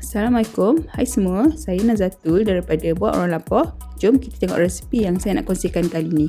Assalamualaikum, hai semua. Saya Nazatul daripada Buat Orang Lapar. Jom kita tengok resipi yang saya nak kongsikan kali ni.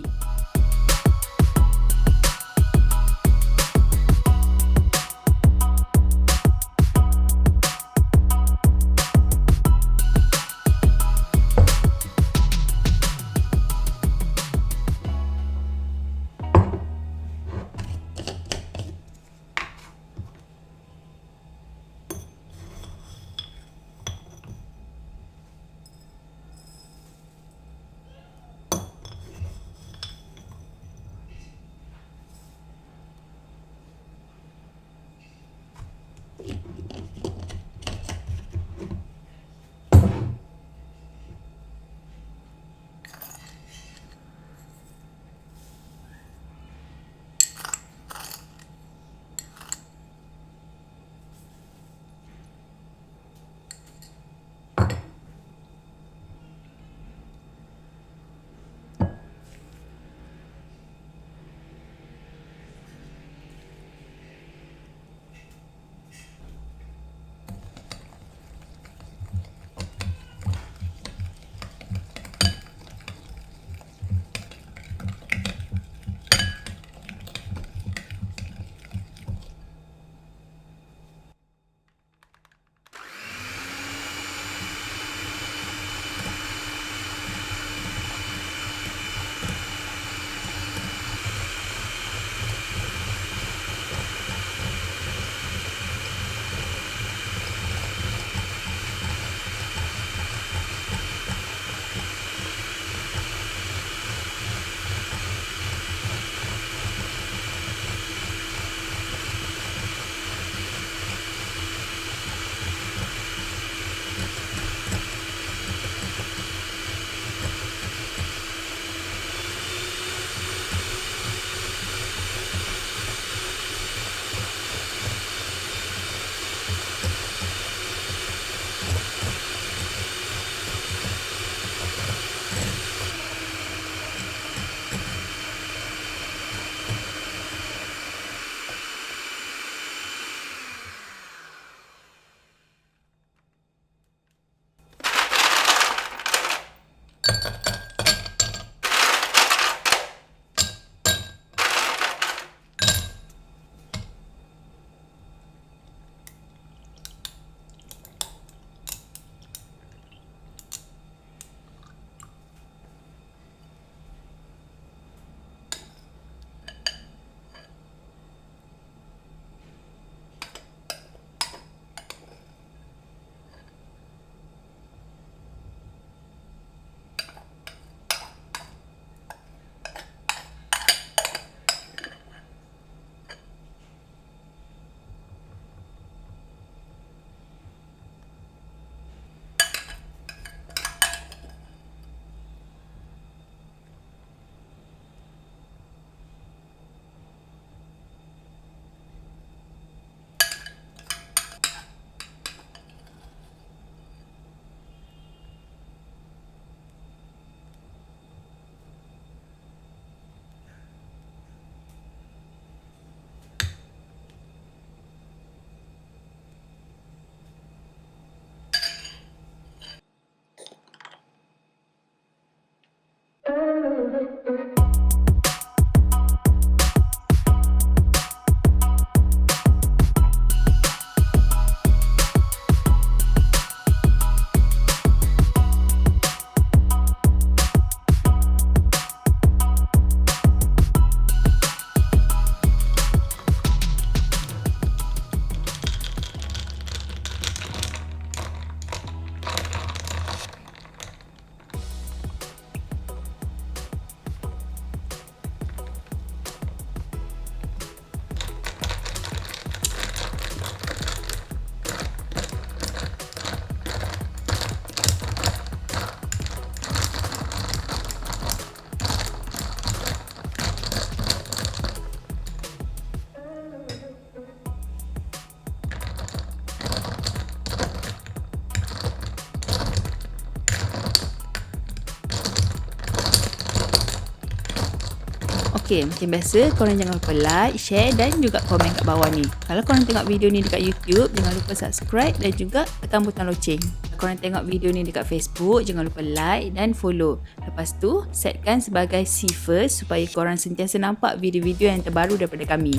Okey, macam biasa korang jangan lupa like, share dan juga komen kat bawah ni. Kalau korang tengok video ni dekat YouTube, jangan lupa subscribe dan juga tekan butang loceng. Kalau korang tengok video ni dekat Facebook, jangan lupa like dan follow. Lepas tu, setkan sebagai first supaya korang sentiasa nampak video-video yang terbaru daripada kami.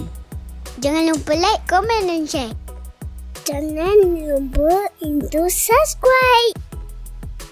Jangan lupa like, komen dan share. Jangan lupa untuk subscribe.